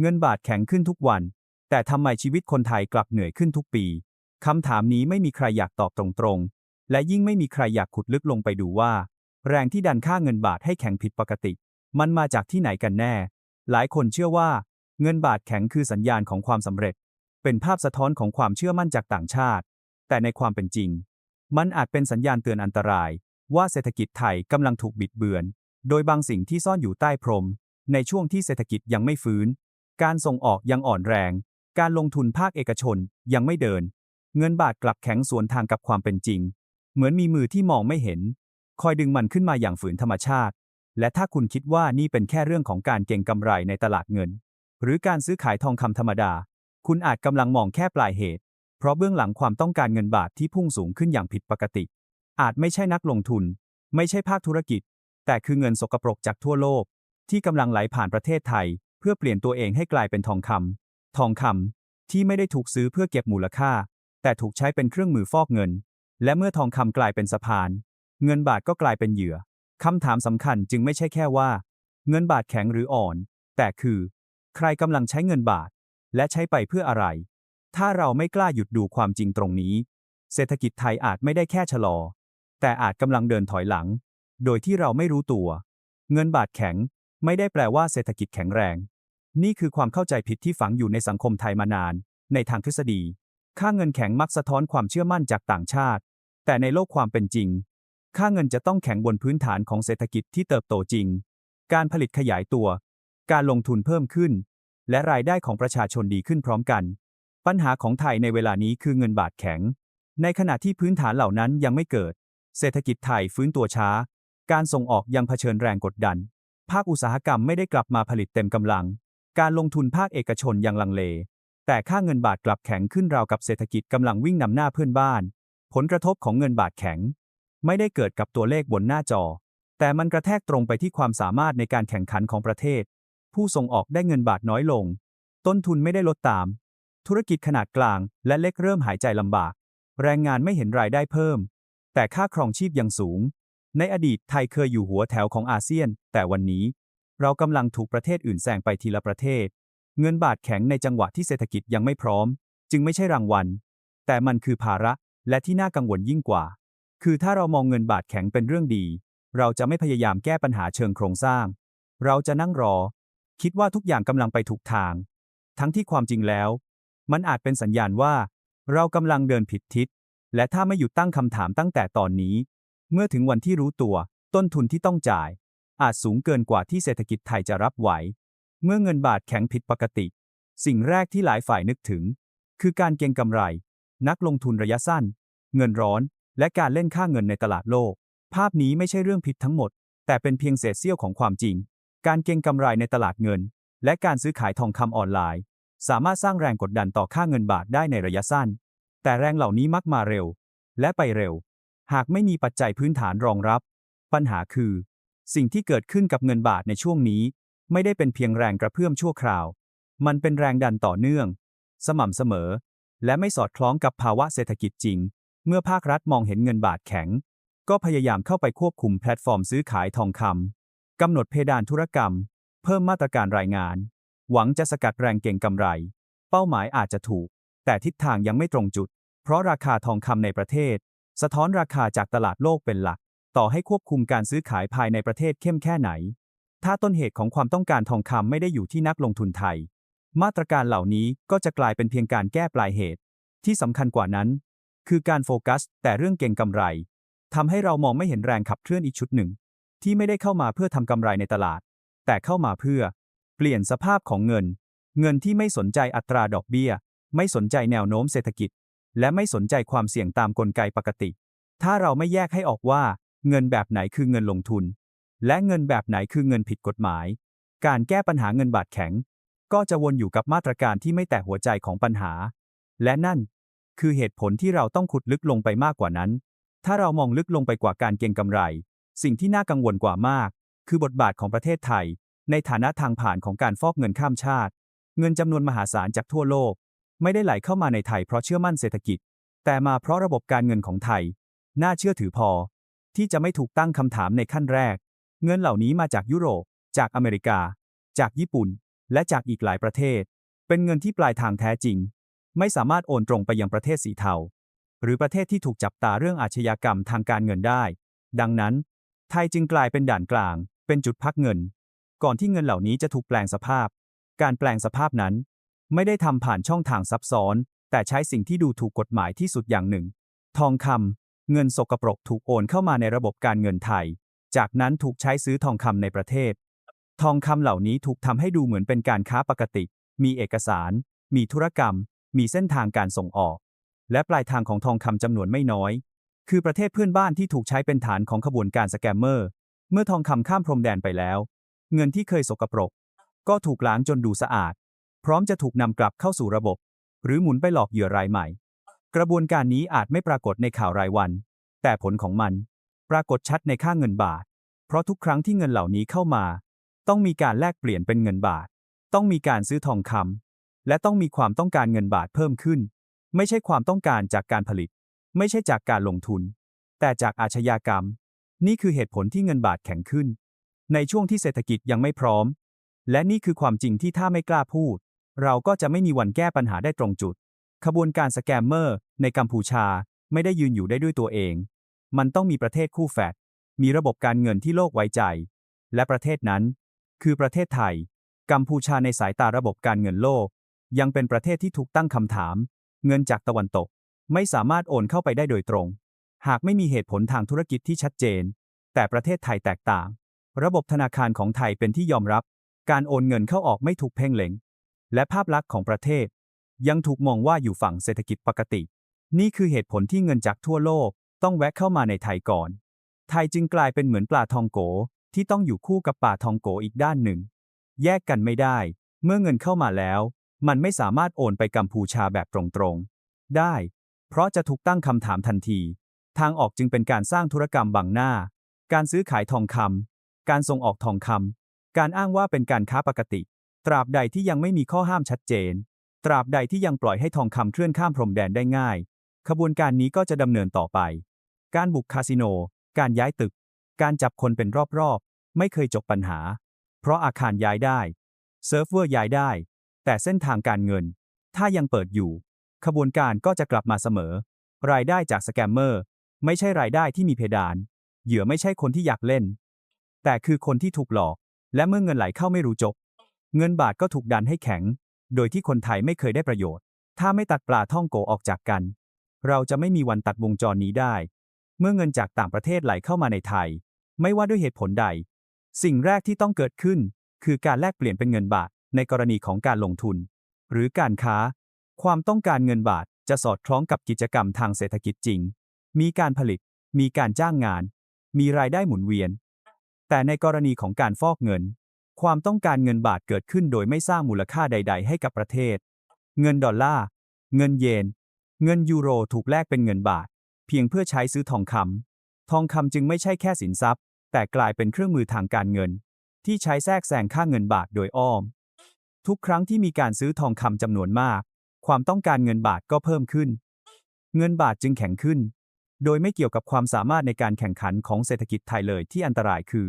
เงินบาทแข็งขึ้นทุกวัน แต่ทำไมชีวิตคนไทยกลับเหนื่อยขึ้นทุกปี คำถามนี้ไม่มีใครอยากตอบตรงๆ และยิ่งไม่มีใครอยากขุดลึกลงไปดูว่า แรงที่ดันค่าเงินบาทให้แข็งผิดปกติ มันมาจากที่ไหนกันแน่ หลายคนเชื่อว่า เงินบาทแข็งคือสัญญาณของความสำเร็จ เป็นภาพสะท้อนของความเชื่อมั่นจากต่างชาติ แต่ในความเป็นจริง มันอาจเป็นสัญญาณเตือนอันตราย ว่าเศรษฐกิจไทยกำลังถูกบิดเบือน โดยบางสิ่งที่ซ่อนอยู่ใต้พรม ในช่วงที่เศรษฐกิจยังไม่ฟื้น การส่งออกยังอ่อนแรง การลงทุนภาคเอกชนยังไม่เดิน เงินบาทกลับแข็งสวนทางกับความเป็นจริง เหมือนมีมือที่มองไม่เห็น คอยดึงมันขึ้นมาอย่างฝืนธรรมชาติ และถ้าคุณคิดว่านี่เป็นแค่เรื่องของการเก็งกำไรในตลาดเงิน หรือการซื้อขายทองคำธรรมดา คุณอาจกำลังมองแค่ปลายเหตุ เพราะเบื้องหลังความต้องการเงินบาทที่พุ่งสูงขึ้นอย่างผิดปกติ อาจไม่ใช่นักลงทุน ไม่ใช่ภาคธุรกิจ แต่คือเงินสกปรกจากทั่วโลกที่กำลังไหลผ่านประเทศไทย เพื่อเปลี่ยนตัวเองให้กลายเป็นทองคำ ทองคำที่ไม่ได้ถูกซื้อเพื่อเก็บมูลค่า แต่ถูกใช้เป็นเครื่องมือฟอกเงิน และเมื่อทองคำกลายเป็นสะพาน เงินบาทก็กลายเป็นเหยื่อคำถามสำคัญจึงไม่ใช่แค่ว่า เงินบาทแข็งหรืออ่อน แต่คือ ใครกำลังใช้เงินบาท และใช้ไปเพื่ออะไร ถ้าเราไม่กล้าหยุดดูความจริงตรงนี้ เศรษฐกิจไทยอาจไม่ได้แค่ชะลอ แต่อาจกำลังเดินถอยหลัง โดยที่เราไม่รู้ตัว เงินบาทแข็ง ไม่ได้แปลว่าเศรษฐกิจแข็งแรง นี่คือความเข้าใจผิดที่ฝังอยู่ในสังคมไทยมานาน ในทางทฤษฎี ค่าเงินแข็งมักสะท้อนความเชื่อมั่นจากต่างชาติ แต่ในโลกความเป็นจริง ค่าเงินจะต้องแข็งบนพื้นฐานของเศรษฐกิจที่เติบโตจริง การผลิตขยายตัว การลงทุนเพิ่มขึ้น และรายได้ของประชาชนดีขึ้นพร้อมกัน ปัญหาของไทยในเวลานี้คือเงินบาทแข็ง ในขณะที่พื้นฐานเหล่านั้นยังไม่เกิด เศรษฐกิจไทยฟื้นตัวช้า การส่งออกยังเผชิญแรงกดดัน ภาคอุตสาหกรรมไม่ได้กลับมาผลิตเต็มกำลัง การลงทุนภาคเอกชนยังลังเล แต่ค่าเงินบาทกลับแข็งขึ้นราวกับเศรษฐกิจกำลังวิ่งนำหน้าเพื่อนบ้าน ผลกระทบของเงินบาทแข็ง ไม่ได้เกิดกับตัวเลขบนหน้าจอ แต่มันกระแทกตรงไปที่ความสามารถในการแข่งขันของประเทศ ผู้ส่งออกได้เงินบาทน้อยลง ต้นทุนไม่ได้ลดตาม ธุรกิจขนาดกลาง และเล็กเริ่มหายใจลำบาก แรงงานไม่เห็นรายได้เพิ่ม แต่ค่าครองชีพยังสูง ในอดีตไทยเคยอยู่หัวแถวของอาเซียน แต่วันนี้ เรากำลังถูกประเทศอื่นแซงไปทีละประเทศ เงินบาทแข็งในจังหวะที่เศรษฐกิจยังไม่พร้อม จึงไม่ใช่รางวัล แต่มันคือภาระและที่น่ากังวลยิ่งกว่า คือถ้าเรามองเงินบาทแข็งเป็นเรื่องดี เราจะไม่พยายามแก้ปัญหาเชิงโครงสร้าง เราจะนั่งรอ คิดว่าทุกอย่างกำลังไปถูกทาง ทั้งที่ความจริงแล้ว มันอาจเป็นสัญญาณว่า เรากำลังเดินผิดทิศ และถ้าไม่หยุดตั้งคำถามตั้งแต่ตอนนี้ เมื่อถึงวันที่รู้ตัว ต้นทุนที่ต้องจ่าย อาจสูงเกินกว่าที่เศรษฐกิจไทยจะรับไหว เมื่อเงินบาทแข็งผิดปกติ สิ่งแรกที่หลายฝ่ายนึกถึง คือการเก็งกำไร นักลงทุนระยะสั้น เงินร้อน และการเล่นค่าเงินในตลาดโลก ภาพนี้ไม่ใช่เรื่องผิดทั้งหมด แต่เป็นเพียงเศษเสี้ยวของความจริง การเก็งกำไรในตลาดเงิน และการซื้อขายทองคำออนไลน์ สามารถสร้างแรงกดดันต่อค่าเงินบาทได้ในระยะสั้น แต่แรงเหล่านี้มักมาเร็ว และไปเร็ว หากไม่มีปัจจัยพื้นฐานรองรับ ปัญหาคือ สิ่งที่เกิดขึ้นกับเงินบาทในช่วงนี้ ไม่ได้เป็นเพียงแรงกระเพื่อมชั่วคราว มันเป็นแรงดันต่อเนื่อง สม่ำเสมอ และไม่สอดคล้องกับภาวะเศรษฐกิจจริง เมื่อภาครัฐมองเห็นเงินบาทแข็ง ก็พยายามเข้าไปควบคุมแพลตฟอร์มซื้อขายทองคำกำหนดเพดานธุรกรรม เพิ่มมาตรการรายงาน หวังจะสกัดแรงเก่งกำไร เป้าหมายอาจจะถูก แต่ทิศทางยังไม่ตรงจุด เพราะราคาทองคำในประเทศ สะท้อนราคาจากตลาดโลกเป็นหลัก ต่อให้ควบคุมการซื้อขายภายในประเทศเข้มแค่ไหน ถ้าต้นเหตุของความต้องการทองคำไม่ได้อยู่ที่นักลงทุนไทย มาตรการเหล่านี้ก็จะกลายเป็นเพียงการแก้ปลายเหตุ ที่สำคัญกว่านั้น คือการโฟกัส แต่เรื่องเก่งกำไรทำให้เรามองไม่เห็นแรงขับเคลื่อนอีกชุดหนึ่ง ที่ไม่ได้เข้ามาเพื่อทำกำไรในตลาด แต่เข้ามาเพื่อ เปลี่ยนสภาพของเงิน เงินที่ไม่สนใจอัตราดอกเบี้ย ไม่สนใจแนวโน้มเศรษฐกิจ และไม่สนใจความเสี่ยงตามกลไกปกติ ถ้าเราไม่แยกให้ออกว่า เงินแบบไหนคือเงินลงทุน และเงินแบบไหนคือเงินผิดกฎหมาย การแก้ปัญหาเงินบาทแข็ง ก็จะวนอยู่กับมาตรการที่ไม่แตะหัวใจของปัญหา และนั่น คือเหตุผลที่เราต้องขุดลึกลงไปมากกว่านั้น ถ้าเรามองลึกลงไปกว่าการเก็งกำไร สิ่งที่น่ากังวลกว่ามาก คือบทบาทของประเทศไทย ในฐานะทางผ่านของการฟอกเงินข้ามชาติ เงินจำนวนมหาศาลจากทั่วโลก ไม่ได้ไหลเข้ามาในไทยเพราะเชื่อมั่นเศรษฐกิจ แต่มาเพราะระบบการเงินของไทย น่าเชื่อถือพอ ที่จะไม่ถูกตั้งคำถามในขั้นแรก เงินเหล่านี้มาจากยุโรป จากอเมริกา จากญี่ปุ่น และจากอีกหลายประเทศ เป็นเงินที่ปลายทางแท้จริง ไม่สามารถโอนตรงไปยังประเทศสีเทา หรือประเทศที่ถูกจับตาเรื่องอาชญากรรมทางการเงินได้ ดังนั้น ไทยจึงกลายเป็นด่านกลาง เป็นจุดพักเงิน ก่อนที่เงินเหล่านี้จะถูกแปลงสภาพ การแปลงสภาพนั้น ไม่ได้ทำผ่านช่องทางซับซ้อน แต่ใช้สิ่งที่ดูถูกกฎหมายที่สุดอย่างหนึ่ง ทองคำเงินสกปรกถูกโอนเข้ามาในระบบการเงินไทย จากนั้นถูกใช้ซื้อทองคำในประเทศ ทองคำเหล่านี้ถูกทำให้ดูเหมือนเป็นการค้าปกติ มีเอกสาร มีธุรกรรม มีเส้นทางการส่งออก และปลายทางของทองคำจำนวนไม่น้อย คือประเทศเพื่อนบ้านที่ถูกใช้เป็นฐานของขบวนการสแกมเมอร์ เมื่อทองคำข้ามพรมแดนไปแล้ว เงินที่เคยสกปรก ก็ถูกล้างจนดูสะอาด พร้อมจะถูกนำกลับเข้าสู่ระบบ หรือหมุนไปหลอกเหยื่อรายใหม่ กระบวนการนี้อาจไม่ปรากฏในข่าวรายวัน แต่ผลของมัน ปรากฏชัดในค่าเงินบาท เพราะทุกครั้งที่เงินเหล่านี้เข้ามา ต้องมีการแลกเปลี่ยนเป็นเงินบาท ต้องมีการซื้อทองคำและต้องมีความต้องการเงินบาทเพิ่มขึ้น ไม่ใช่ความต้องการจากการผลิต ไม่ใช่จากการลงทุน แต่จากอาชญากรรม นี่คือเหตุผลที่เงินบาทแข็งขึ้น ในช่วงที่เศรษฐกิจยังไม่พร้อม และนี่คือความจริงที่ถ้าไม่กล้าพูด เราก็จะไม่มีวันแก้ปัญหาได้ตรงจุด ขบวนการสแกมเมอร์ในกัมพูชาไม่ได้ยืนอยู่ได้ด้วยตัวเอง มันต้องมีประเทศคู่แฝด มีระบบการเงินที่โลกไว้ใจ และประเทศนั้น คือประเทศไทย กัมพูชาในสายตาระบบการเงินโลก ยังเป็นประเทศที่ถูกตั้งคำถาม เงินจากตะวันตก ไม่สามารถโอนเข้าไปได้โดยตรง หากไม่มีเหตุผลทางธุรกิจที่ชัดเจน แต่ประเทศไทยแตกต่าง ระบบธนาคารของไทยเป็นที่ยอมรับ การโอนเงินเข้าออกไม่ถูกเพ่งเล็ง และภาพลักษณ์ของประเทศ ยังถูกมองว่าอยู่ฝั่งเศรษฐกิจปกติ นี่คือเหตุผลที่เงินจากทั่วโลกต้องแวะเข้ามาในไทยก่อน ไทยจึงกลายเป็นเหมือนปลาทองโกที่ต้องอยู่คู่กับปลาทองโกอีกด้านหนึ่ง แยกกันไม่ได้ เมื่อเงินเข้ามาแล้ว มันไม่สามารถโอนไปกัมพูชาแบบตรงๆ ได้ เพราะจะถูกตั้งคำถามทันที ทางออกจึงเป็นการสร้างธุรกรรมบังหน้า การซื้อขายทองคำการส่งออกทองคำการอ้างว่าเป็นการค้าปกติ ตราบใดที่ยังไม่มีข้อห้ามชัดเจน ตราบใดที่ยังปล่อยให้ทองคำเคลื่อนข้ามพรมแดนได้ง่าย ขบวนการนี้ก็จะดำเนินต่อไป การบุกคาสิโน การย้ายตึก การจับคนเป็นรอบๆ ไม่เคยจบปัญหา เพราะอาคารย้ายได้ เซิร์ฟเวอร์ย้ายได้ แต่เส้นทางการเงิน ถ้ายังเปิดอยู่ ขบวนการก็จะกลับมาเสมอ รายได้จากสแกมเมอร์ ไม่ใช่รายได้ที่มีเพดาน เหยื่อไม่ใช่คนที่อยากเล่น แต่คือคนที่ถูกหลอก และเมื่อเงินไหลเข้าไม่รู้จบ เงินบาทก็ถูกดันให้แข็ง โดยที่คนไทยไม่เคยได้ประโยชน์ ถ้าไม่ตัดปลาท่องโกออกจากกัน เราจะไม่มีวันตัดวงจรนี้ได้ เมื่อเงินจากต่างประเทศไหลเข้ามาในไทย ไม่ว่าด้วยเหตุผลใด สิ่งแรกที่ต้องเกิดขึ้น คือการแลกเปลี่ยนเป็นเงินบาทในกรณีของการลงทุน หรือการค้า ความต้องการเงินบาทจะสอดคล้องกับกิจกรรมทางเศรษฐกิจจริง มีการผลิต มีการจ้างงาน มีรายได้หมุนเวียน แต่ในกรณีของการฟอกเงิน ความต้องการเงินบาทเกิดขึ้นโดยไม่สร้างมูลค่าใด ๆ ให้กับประเทศ เงินดอลลาร์ เงินเยน เงินยูโรถูกแลกเป็นเงินบาท เพียงเพื่อใช้ซื้อทองคำ ทองคำจึงไม่ใช่แค่สินทรัพย์ แต่กลายเป็นเครื่องมือทางการเงิน ที่ใช้แทรกแซงค่าเงินบาทโดยอ้อม ทุกครั้งที่มีการซื้อทองคำจำนวนมาก ความต้องการเงินบาทก็เพิ่มขึ้น เงินบาทจึงแข็งขึ้น โดยไม่เกี่ยวกับความสามารถในการแข่งขันของเศรษฐกิจไทยเลยที่อันตรายคือ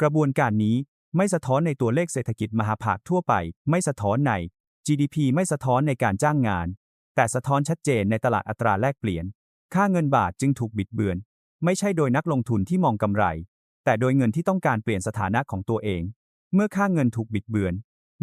กระบวนการนี้ ไม่สะท้อนในตัวเลขเศรษฐกิจมหาภาคทั่วไป ไม่สะท้อนใน GDP ไม่สะท้อนในการจ้างงาน แต่สะท้อนชัดเจนในตลาดอัตราแลกเปลี่ยน ค่าเงินบาทจึงถูกบิดเบือน ไม่ใช่โดยนักลงทุนที่มองกำไร แต่โดยเงินที่ต้องการเปลี่ยนสถานะของตัวเอง เมื่อค่าเงินถูกบิดเบือน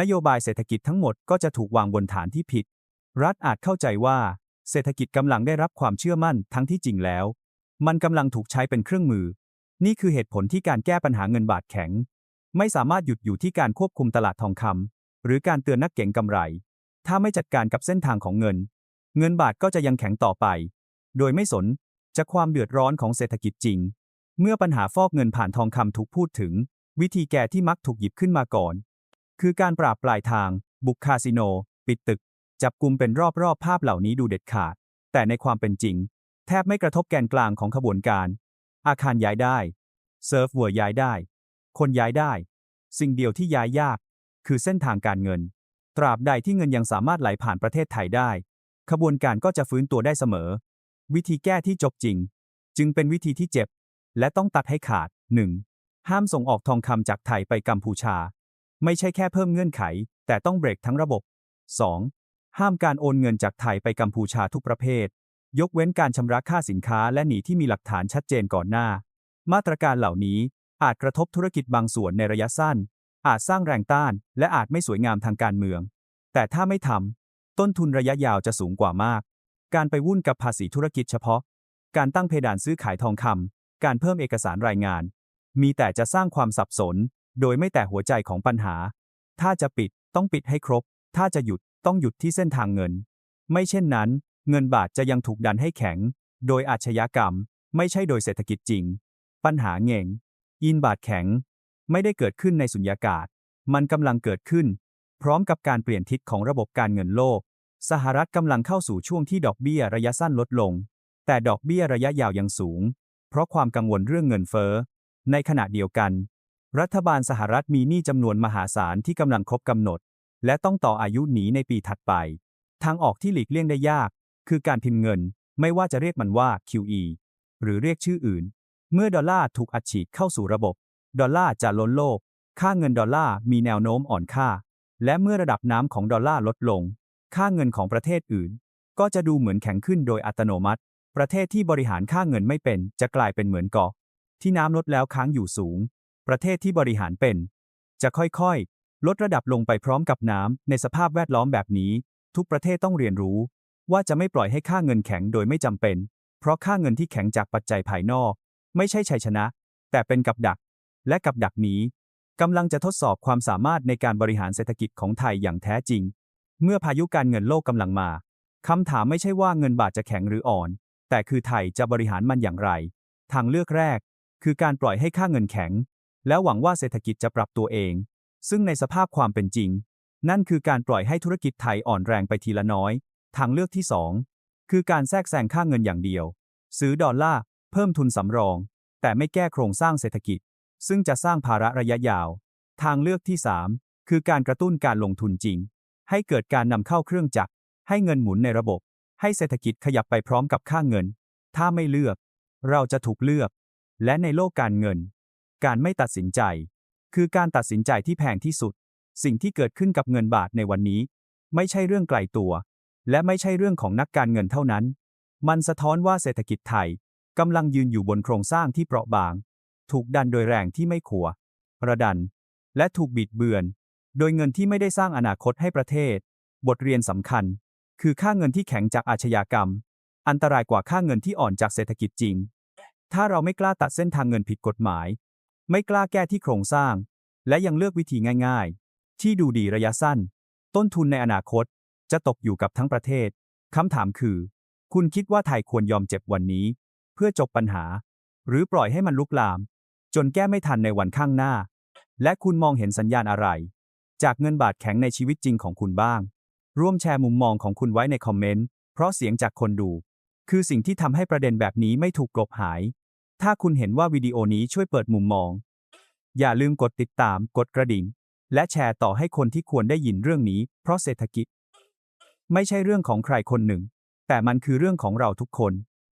นโยบายเศรษฐกิจทั้งหมดก็จะถูกวางบนฐานที่ผิด รัฐอาจเข้าใจว่า เศรษฐกิจกำลังได้รับความเชื่อมั่นทั้งที่จริงแล้ว มันกำลังถูกใช้เป็นเครื่องมือ นี่คือเหตุผลที่การแก้ปัญหาเงินบาทแข็ง ไม่สามารถหยุดอยู่ที่การควบคุมตลาดทองคำหรือการเตือนนักเก็งกำไร ถ้าไม่จัดการกับเส้นทางของเงิน เงินบาทก็จะยังแข็งต่อไป โดยไม่สนจะความเดือดร้อนของเศรษฐกิจจริง เมื่อปัญหาฟอกเงินผ่านทองคำถูกพูดถึง วิธีแก้ที่มักถูกหยิบขึ้นมาก่อน คือการปราบปลายทาง บุกคาสิโน ปิดตึก จับกลุ่มเป็นรอบๆภาพเหล่านี้ดูเด็ดขาด แต่ในความเป็นจริง แทบไม่กระทบแกนกลางของขบวนการ อาคารย้ายได้ เซิร์ฟเวอร์ย้ายได้ คนย้ายได้ สิ่งเดียวที่ย้ายยาก คือเส้นทางการเงิน ตราบใดที่เงินยังสามารถไหลผ่านประเทศไทยได้ ขบวนการก็จะฟื้นตัวได้เสมอ วิธีแก้ที่จบจริง จึงเป็นวิธีที่เจ็บ และต้องตัดให้ขาด 1. ห้ามส่งออกทองคำจากไทยไปกัมพูชา ไม่ใช่แค่เพิ่มเงื่อนไข แต่ต้องเบรกทั้งระบบ 2. ห้ามการโอนเงินจากไทยไปกัมพูชาทุกประเภท ยกเว้นการชำระค่าสินค้าและหนีที่มีหลักฐานชัดเจนก่อนหน้า มาตรการเหล่านี้ อาจกระทบธุรกิจบางส่วนในระยะสั้น อาจสร้างแรงต้าน และอาจไม่สวยงามทางการเมือง แต่ถ้าไม่ทำต้นทุนระยะยาวจะสูงกว่ามาก การไปวุ่นกับภาษีธุรกิจเฉพาะ การตั้งเพดานซื้อขายทองคำการเพิ่มเอกสารรายงาน มีแต่จะสร้างความสับสน โดยไม่แต่หัวใจของปัญหา ถ้าจะปิดต้องปิดให้ครบ ถ้าจะหยุดต้องหยุดที่เส้นทางเงิน ไม่เช่นนั้น เงินบาทจะยังถูกดันให้แข็ง โดยอาชญากรรม ไม่ใช่โดยเศรษฐกิจจริง ปัญหาเง่ง ยินบาทแข็ง ไม่ได้เกิดขึ้นในสุญญากาศ มันกำลังเกิดขึ้น พร้อมกับการเปลี่ยนทิศของระบบการเงินโลก สหรัฐกำลังเข้าสู่ช่วงที่ดอกเบี้ยระยะสั้นลดลง แต่ดอกเบี้ยระยะยาวยังสูง เพราะความกังวลเรื่องเงินเฟ้อ ในขณะเดียวกัน รัฐบาลสหรัฐมีหนี้จำนวนมหาศาลที่กำลังครบกำหนด และต้องต่ออายุหนีในปีถัดไป ทางออกที่หลีกเลี่ยงได้ยาก คือการพิมพ์เงิน ไม่ว่าจะเรียกมันว่า QE หรือเรียกชื่ออื่น เมื่อดอลลาร์ถูกอัดฉีดเข้าสู่ระบบ ดอลลาร์จะล้นโลก ค่าเงินดอลลาร์มีแนวโน้มอ่อนค่า และเมื่อระดับน้ำของดอลลาร์ลดลง ค่าเงินของประเทศอื่น ก็จะดูเหมือนแข็งขึ้นโดยอัตโนมัติ ประเทศที่บริหารค่าเงินไม่เป็น จะกลายเป็นเหมือนเกาะ ที่น้ำลดแล้วค้างอยู่สูง ประเทศที่บริหารเป็น จะค่อยๆ ลดระดับลงไปพร้อมกับน้ำในสภาพแวดล้อมแบบนี้ ทุกประเทศต้องเรียนรู้ ว่าจะไม่ปล่อยให้ค่าเงินแข็งโดยไม่จำเป็น เพราะค่าเงินที่แข็งจากปัจจัยภายนอก ไม่ใช่ชัยชนะ แต่เป็นกับดัก และกับดักนี้กำลังจะทดสอบความสามารถในการบริหารเศรษฐกิจของไทยอย่างแท้จริง เมื่อพายุการเงินโลกกำลังมาคำถามไม่ใช่ว่าเงินบาทจะแข็งหรืออ่อน แต่คือไทยจะบริหารมันอย่างไร ทางเลือกแรก คือการปล่อยให้ค่าเงินแข็ง แล้วหวังว่าเศรษฐกิจจะปรับตัวเอง ซึ่งในสภาพความเป็นจริง นั่นคือการปล่อยให้ธุรกิจไทยอ่อนแรงไปทีละน้อย ทางเลือกที่สองคือการแทรกแซงค่าเงินอย่างเดียว ซื้อดอลลาร์ เพิ่มทุนสำรอง แต่ไม่แก้โครงสร้างเศรษฐกิจ ซึ่งจะสร้างภาระระยะยาว ทางเลือกที่ 3 คือการกระตุ้นการลงทุนจริง ให้เกิดการนำเข้าเครื่องจักร ให้เงินหมุนในระบบ ให้เศรษฐกิจขยับไปพร้อมกับค่าเงิน ถ้าไม่เลือก เราจะถูกเลือก และในโลกการเงิน การไม่ตัดสินใจ คือการตัดสินใจที่แพงที่สุด สิ่งที่เกิดขึ้นกับเงินบาทในวันนี้ ไม่ใช่เรื่องไกลตัว และไม่ใช่เรื่องของนักการเงินเท่านั้น มันสะท้อนว่าเศรษฐกิจไทย กำลังยืนอยู่บนโครงสร้างที่เปราะบาง ถูกดันโดยแรงที่ไม่ขัว ระดัน และถูกบิดเบือน โดยเงินที่ไม่ได้สร้างอนาคตให้ประเทศ บทเรียนสำคัญ คือค่าเงินที่แข็งจากอาชญากรรม อันตรายกว่าค่าเงินที่อ่อนจากเศรษฐกิจจริง ถ้าเราไม่กล้าตัดเส้นทางเงินผิดกฎหมาย ไม่กล้าแก้ที่โครงสร้าง และยังเลือกวิธีง่าย ๆ ที่ดูดีระยะสั้น ต้นทุนในอนาคตจะตกอยู่กับทั้งประเทศคำถามคือ คุณคิดว่าไทยควรยอมเจ็บวันนี้ พื่อจบปัญหา หรือปล่อยให้มันลุกลาม จนแก้ไม่ทันในวันข้างหน้า และคุณมองเห็นสัญญาณอะไร จากเงินบาทแข็งในชีวิตจริงของคุณบ้าง ร่วมแชร์มุมมองของคุณไว้ในคอมเมนต์เพราะเสียงจากคนดู คือสิ่งที่ทำให้ประเด็นแบบนี้ไม่ถูกกลบหาย ถ้าคุณเห็นว่าวิดีโอนี้ช่วยเปิดมุมมอง อย่าลืมกดติดตาม กดกระดิ่ง และแชร์ต่อให้คนที่ควรได้ยินเรื่องนี้ เพราะเศรษฐกิจ ไม่ใช่เรื่องของใครคนหนึ่ง แต่มันคือเรื่องของเราทุกคน